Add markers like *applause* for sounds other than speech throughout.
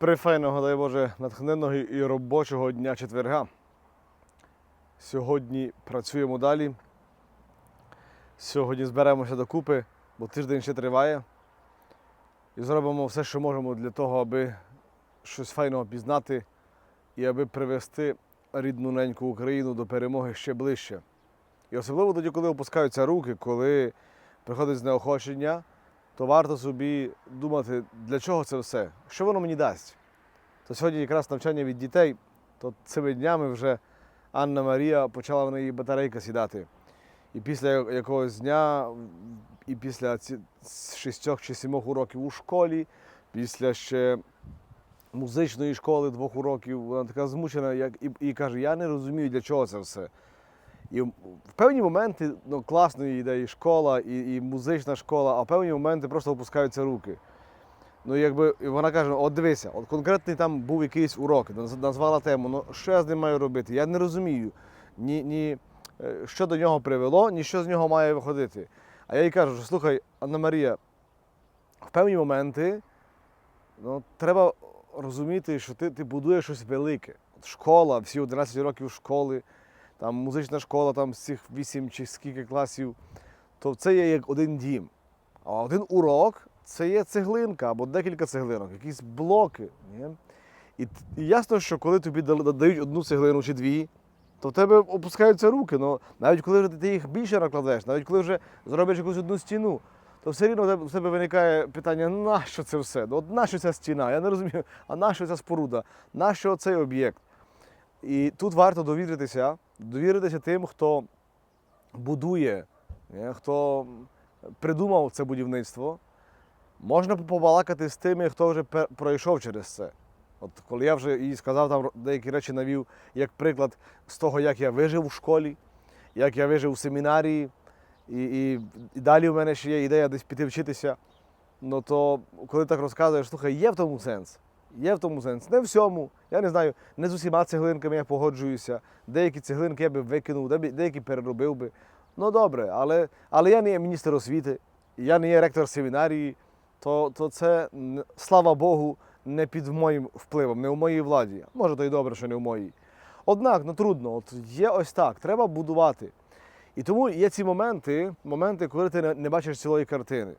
файного, дай Боже, натхненного і робочого дня четверга. Сьогодні працюємо далі. Сьогодні зберемося докупи, бо тиждень ще триває. І зробимо все, що можемо для того, аби щось файного пізнати і аби привести рідну неньку Україну до перемоги ще ближче. І особливо тоді, коли опускаються руки, коли приходить знеохочення, то варто собі думати, для чого це все, що воно мені дасть. То сьогодні якраз навчання від дітей, то цими днями вже Анна Марія почала в неї батарейка сідати. І після якогось дня, і після шістьох чи сімох уроків у школі, після ще музичної школи двох уроків, вона така змучена, як, і, і каже, я не розумію, для чого це все. І в певні моменти ну, класно їй йде і школа, і, і музична школа, а в певні моменти просто опускаються руки. Ну, якби вона каже: от дивися, от конкретний там був якийсь урок, назвала тему, ну що я з ним маю робити? Я не розумію, ні, ні, е, що до нього привело, ні що з нього має виходити. А я їй кажу, що слухай, Анна Марія, в певні моменти ну, треба розуміти, що ти, ти будуєш щось велике. От школа, всі 11 років школи, там музична школа, там з цих 8 чи скільки класів, то це є як один дім. А один урок це є цеглинка або декілька цеглинок, якісь блоки. Ні? І, ясно, що коли тобі дають одну цеглину чи дві, то в тебе опускаються руки. Ну, навіть коли вже ти їх більше накладеш, навіть коли вже зробиш якусь одну стіну, то все рівно в тебе- виникає питання, нащо це все? Ну, От нащо ця стіна? Я не розумію, а нащо ця споруда? Нащо цей об'єкт? І тут варто довіритися, довіритися тим, хто будує, хто придумав це будівництво. Можна побалакати з тими, хто вже пройшов через це. От коли я вже їй сказав, там деякі речі навів, як приклад з того, як я вижив у школі, як я вижив у семінарії, і, і, і далі в мене ще є ідея десь піти вчитися. Ну то коли так розказуєш, слухай, є в тому сенс. Є в тому сенс. Не всьому. Я не знаю, не з усіма цеглинками я погоджуюся. Деякі цеглинки я би викинув, деякі переробив би. Ну добре, але, але я не є міністр освіти, я не є ректор семінарії, то, то це, слава Богу, не під моїм впливом, не у моїй владі. Може, то й добре, що не в моїй. Однак, ну трудно, от є ось так, треба будувати. І тому є ці моменти, моменти, коли ти не, бачиш цілої картини.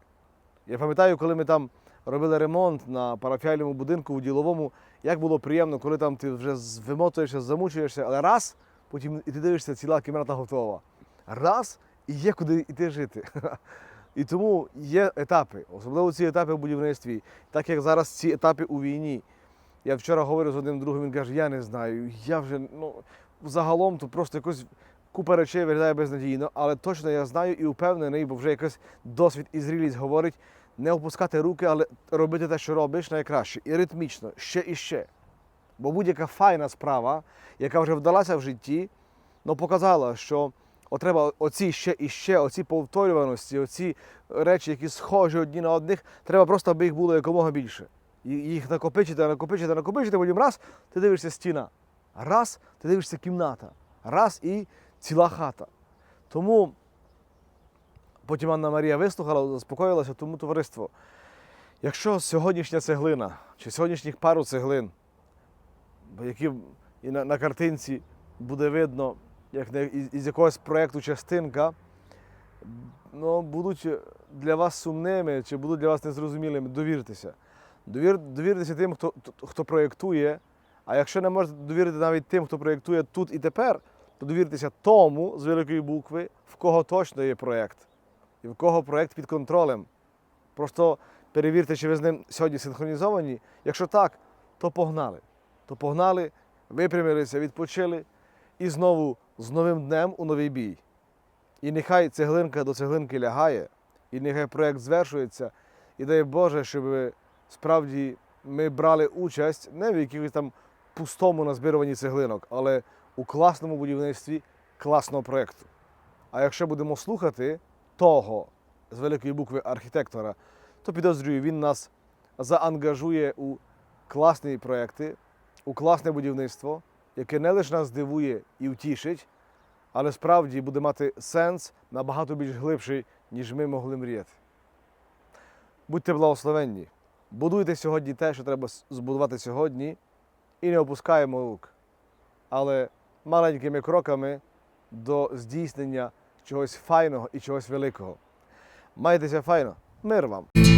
Я пам'ятаю, коли ми там робили ремонт на парафіальному будинку у діловому, як було приємно, коли там ти вже вимотуєшся, замучуєшся, але раз, потім і ти дивишся, ціла кімната готова. Раз і є куди йти жити. *laughs* І тому є етапи, особливо ці етапи в будівництві, так як зараз ці етапи у війні. Я вчора говорив з одним другом, він каже, я не знаю, я вже ну, загалом то просто якось купа речей виглядає безнадійно, але точно я знаю і впевнений, бо вже якийсь досвід і зрілість говорить, не опускати руки, але робити те, що робиш, найкраще. І ритмічно, ще і ще. Бо будь-яка файна справа, яка вже вдалася в житті, ну, показала, що от треба оці ще і ще, оці повторюваності, оці речі, які схожі одні на одних, треба просто, аби їх було якомога більше. Їх накопичити, накопичити, накопичити, потім раз ти дивишся стіна, раз ти дивишся кімната, раз і ціла хата. Тому потім Анна Марія вислухала, заспокоїлася, тому товариство. Якщо сьогоднішня цеглина чи сьогоднішніх пару цеглин, які на, на картинці буде видно, як із якогось проєкту частинка, ну, будуть для вас сумними чи будуть для вас незрозумілими, довіртеся. Довір, довіртеся тим, хто, хто проєктує. А якщо не можете довірити навіть тим, хто проєктує тут і тепер, то довіртеся тому з великої букви, в кого точно є проєкт, і в кого проєкт під контролем. Просто перевірте, чи ви з ним сьогодні синхронізовані. Якщо так, то погнали. То погнали, випрямилися, відпочили і знову з новим днем у новий бій. І нехай цеглинка до цеглинки лягає, і нехай проєкт звершується. І дай Боже, щоб справді ми брали участь не в якихось там пустому назбируванні цеглинок, але у класному будівництві класного проєкту. А якщо будемо слухати того з великої букви архітектора, то підозрюю, він нас заангажує у класні проекти, у класне будівництво, яке не лише нас здивує і втішить, але справді буде мати сенс набагато більш глибший, ніж ми могли мріяти. Будьте благословенні. Будуйте сьогодні те, що треба збудувати сьогодні, і не опускаємо рук. Але маленькими кроками до здійснення чогось файного і чогось великого. Майтеся файно. Мир вам!